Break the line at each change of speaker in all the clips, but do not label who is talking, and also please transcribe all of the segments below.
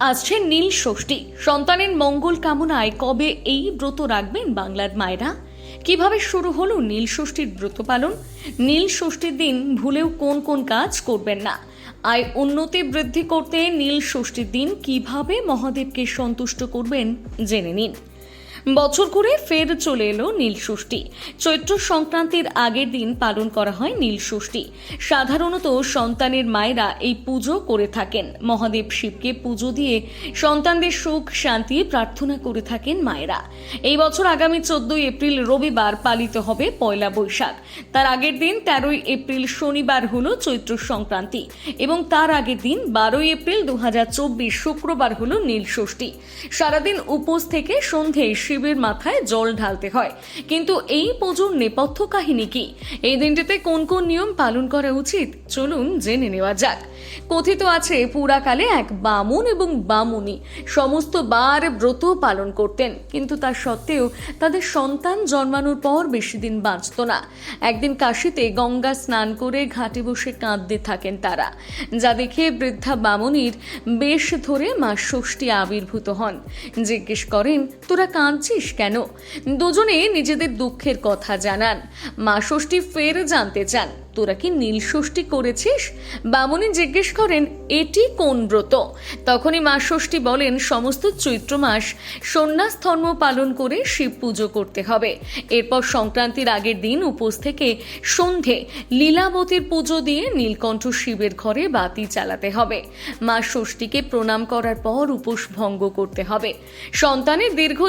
আসছে নীল ষষ্ঠী। সন্তানের মঙ্গল কামনায় কবে এই ব্রত রাখবেন বাংলার মায়েরা? কীভাবে শুরু হলো নীল ষষ্ঠীর ব্রত পালন? নীল ষষ্ঠীর দিন ভুলেও কোন কোন কাজ করবেন না? আয় উন্নতি বৃদ্ধি করতে নীল ষষ্ঠীর দিন কীভাবে মহাদেবকে সন্তুষ্ট করবেন, জেনে নিন। বছর করে ফের চলে এলো নীল ষষ্ঠী। চৈত্র সংক্রান্তির আগের দিন পালন করা হয় নীল ষষ্ঠী। সাধারণত সন্তানের মায়েরা এই পুজো করে থাকেন। মহাদেব শিবকে পুজো দিয়ে সন্তানদের সুখ, শান্তি প্রার্থনা করে থাকেন মায়েরা। এই বছর আগামী চোদ্দই এপ্রিল রবিবার পালিত হবে পয়লা বৈশাখ। তার আগের দিন তেরোই এপ্রিল শনিবার হলো চৈত্র সংক্রান্তি এবং তার আগের দিন বারোই এপ্রিল দু হাজার চব্বিশ শুক্রবার হলো নীল ষষ্ঠী। সারাদিন উপোস থেকে সন্ধে শিবের মাথায় জল ঢালতে হয়। কিন্তু এই পুজোর নেপথ্য কাহিনী কি? এই দিনটিতে কোন কোন নিয়ম পালন করা উচিত? চলুন জেনে নেওয়া যাক। কথিত আছে, পুরাকালে এক বামুন এবং বামুনি সমস্ত বার ব্রত পালন করতেন। কিন্তু তা সত্ত্বেও তাদের সন্তান জন্মানোর পর বেশি দিন বাঁচত না। একদিন কাশিতে গঙ্গা স্নান করে ঘাটে বসে কাঁদতে থাকেন তারা। যা দেখে বৃদ্ধা বামুনির বেশ ধরে মা ষষ্ঠী আবির্ভূত হন। জিজ্ঞেস করেন, তোরা কাঁদছিস কেন? দুজনে নিজেদের দুঃখের কথা জানান। মা ষষ্ঠী ফের জানতে চান, তোরা কি নীল ষষ্ঠী করেছিস? বামুনি জিজ্ঞেস করেন, এটি কোন ব্রত? তখনই মা ষষ্ঠী বলেন, সমস্ত চৈত্র মাস সন্ন্যাস ধর্ম পালন করে শিব পুজো করতে হবে। এরপর সংক্রান্তির আগের দিন উপোস থেকে সন্ধে লীলাবতীর পুজো দিয়ে নীলকণ্ঠ শিবের ঘরে বাতি চালাতে হবে। মা ষষ্ঠীকে প্রণাম করার পর উপোস ভঙ্গ করতে হবে। সন্তানের দীর্ঘ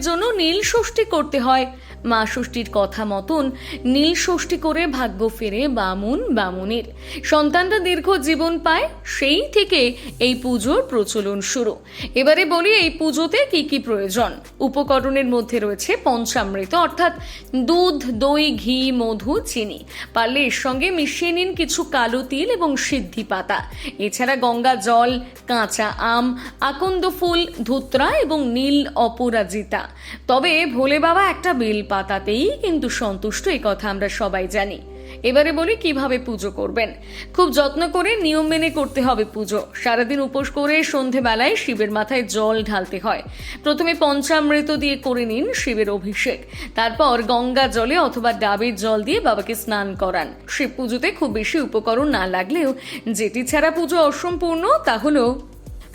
জন্য নীল ষষ্ঠী করতে হয়। মা ষষ্ঠীর কথা মতন নীল ষষ্ঠী করে ভাগ্য ফেরে বামুন বামুনের। সন্তানরা দীর্ঘ জীবন পায়, সেই থেকে এই পুজোর প্রচলন শুরু। এবারে বলি এই পুজোতে কি কি প্রয়োজন। উপকরণের মধ্যে রয়েছে পঞ্চামৃত, অর্থাৎ দুধ, দই, ঘি, মধু, চিনি। পারলে এর সঙ্গে মিশিয়ে নিন কিছু কালো তিল এবং সিদ্ধি পাতা। এছাড়া গঙ্গা জল, কাঁচা আম, আকন্দ ফুল, ধুত্রা এবং নীল অপরাজিতা। তবে ভোলে বাবা একটা বেল পাতাতেই কিন্তু সন্তুষ্ট, এ কথা আমরা সবাই জানি। এবারে বলি কীভাবে পুজো করবেন? খুব যত্ন করে নিয়ম মেনে করতে হবে পুজো। সারাদিন উপোস করে সন্ধেবেলায় শিবের মাথায় জল ঢালতে হয়। প্রথমে পঞ্চামৃত দিয়ে করে নিন শিবের অভিষেক। তারপর গঙ্গা জলে অথবা ডাবের জল দিয়ে বাবাকে স্নান করান। শিব পুজোতে খুব বেশি উপকরণ না লাগলেও যেটি ছাড়া পুজো অসম্পূর্ণ, তা হলো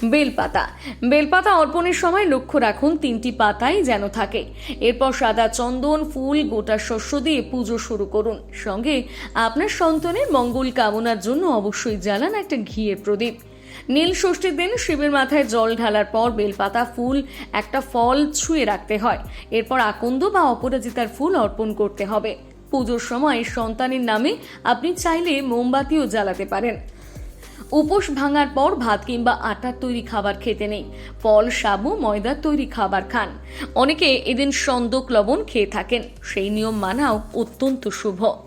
বেলপাতা। বেলপাতা অর্পণের সময় লক্ষ্য রাখুন, তিনটি পাতাই যেন থাকে। এরপর সাদা চন্দন, ফুল, গোটা শস্য দিয়ে পুজো শুরু করুন। সঙ্গে আপনার সন্তানের মঙ্গল কামনার জন্য অবশ্যই জ্বালান একটা ঘিয়ের প্রদীপ। নীল ষষ্ঠীর দিন শিবের মাথায় জল ঢালার পর বেলপাতা, ফুল, একটা ফল ছুঁয়ে রাখতে হয়। এরপর আকন্দ বা অপরাজিতার ফুল অর্পণ করতে হবে। পুজোর সময় সন্তানের নামে আপনি চাইলে মোমবাতিও জ্বালাতে পারেন। উপোস ভাঙার পর ভাত কিংবা আটার তৈরি খাবার খেতে নেই। ফল, সাবু, ময়দার তৈরি খাবার খান। অনেকে এদিন সন্দক লবণ খেয়ে থাকেন। সেই নিয়ম মানাও অত্যন্ত শুভ।